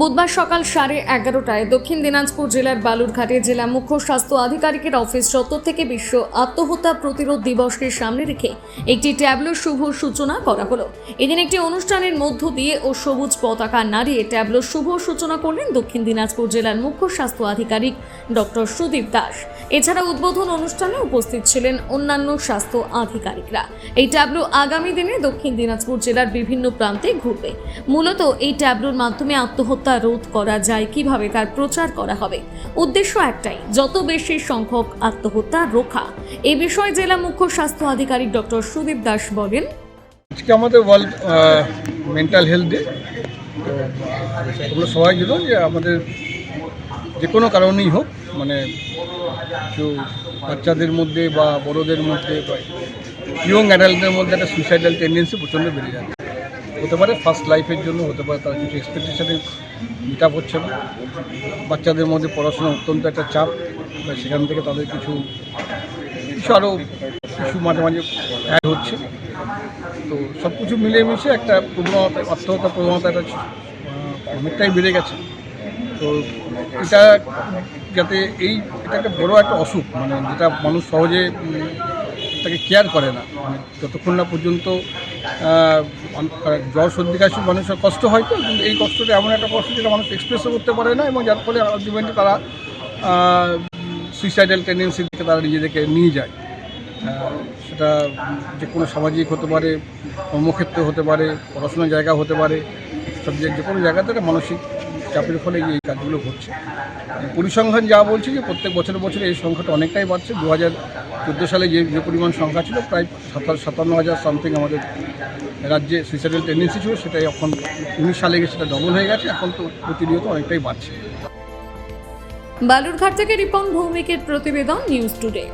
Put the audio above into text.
বুধবার সকাল সাড়ে এগারোটায় দক্ষিণ দিনাজপুর জেলার বালুরঘাটে জেলা মুখ্য স্বাস্থ্য আধিকারিকের অফিস চত্বর থেকে বিশ্ব আত্মহত্যা প্রতিরোধ দিবসকে সামনে রেখে একটি ট্যাবলো শুভ সূচনা করা হলো। এদিন একটি অনুষ্ঠানের মধ্য দিয়ে ও সবুজ পতাকা নাড়িয়ে ট্যাবলো শুভ সূচনা করলেন দক্ষিণ দিনাজপুর জেলার মুখ্য স্বাস্থ্য আধিকারিক ডক্টর সুদীপ দাস। এছাড়া উদ্বোধন অনুষ্ঠানে উপস্থিত ছিলেন অন্যান্য স্বাস্থ্য আধিকারিকরা। এই ট্যাবলো আগামী দিনে দক্ষিণ দিনাজপুর জেলার বিভিন্ন প্রান্তে ঘুরবে। মূলত এই ট্যাবলোর মাধ্যমে আত্মহত্যা রোধ করা যায়, কীভাবে তার প্রচার করা হবে? উদ্দেশ্য একটাই, যত বেশি সংখ্যক আত্মহত্যা রোখা। এ বিষয়ে জেলা মুখ্য স্বাস্থ্য আধিকারিক ডক্টর সুদীপ দাস বলেন, আজকে আমাদের ওয়ার্ল্ড মেন্টাল হেলথ ডে। তোমরা সবাই যে আমাদের যে কোনো কারণেই হোক মানে কিছু বাচ্চাদের মধ্যে বা বড়োদের মধ্যে বা ইয়ং অ্যাডাল্টদের মধ্যে একটা সুইসাইডাল টেন্ডেন্সি প্রচণ্ড বেড়ে যাচ্ছে। হতে পারে ফার্স্ট লাইফের জন্য, হতে পারে তার কিছু এক্সপেকটেশনে মিট আপ হচ্ছে না। বাচ্চাদের মধ্যে পড়াশোনা অত্যন্ত একটা চাপ সেখান থেকে তাদের কিছু কিছু আরও কিছু মাঝে মাঝে অ্যাড হচ্ছে। তো সব কিছু মিলেমিশে একটা প্রবণতা আত্মহত্যা প্রবণতাটা একটা অনেকটাই বেড়ে গেছে। তো এটা যাতে এই, এটা একটা বড়ো একটা অসুখ মানে যেটা মানুষ সহজে তাকে কেয়ার করে না। মানে যতক্ষণ না পর্যন্ত মান- জ্বর সর্দি কাশি মানুষের কষ্ট হয় তো, কিন্তু এই কষ্টটা এমন একটা কষ্ট যেটা মানুষ এক্সপ্রেসও করতে পারে না এবং যার ফলে আলটিমেটলি তারা সুইসাইডাল টেন্ডেন্সির দিকে তারা নিজেদেরকে নিয়ে যায়। সেটা যে কোনো সামাজিক হতে পারে, কর্মক্ষেত্র হতে পারে, পড়াশোনার জায়গা হতে পারে, সব যে কোনো জায়গাতে মানসিক চাপের ফলে এই কাজগুলো ঘটছে পরিসংখ্যান যা বলছে যে প্রত্যেক বছরে বছরে এই সংখ্যাটা অনেকটাই বাড়ছে। দু হাজার চোদ্দ সালে যে যে পরিমাণ সংখ্যা ছিল, প্রায় সাতান্ন হাজার সামথিং আমাদের রাজ্যে সুইসাইডাল টেন্ডেন্সি ছিল, সেটাই এখন উনিশ সালে গিয়ে সেটা ডবল হয়ে গেছে। এখন তো প্রতিনিয়ত অনেকটাই বাড়ছে। বালুরঘাট থেকে রিপন ভৌমিকের প্রতিবেদন নিউজ টুডে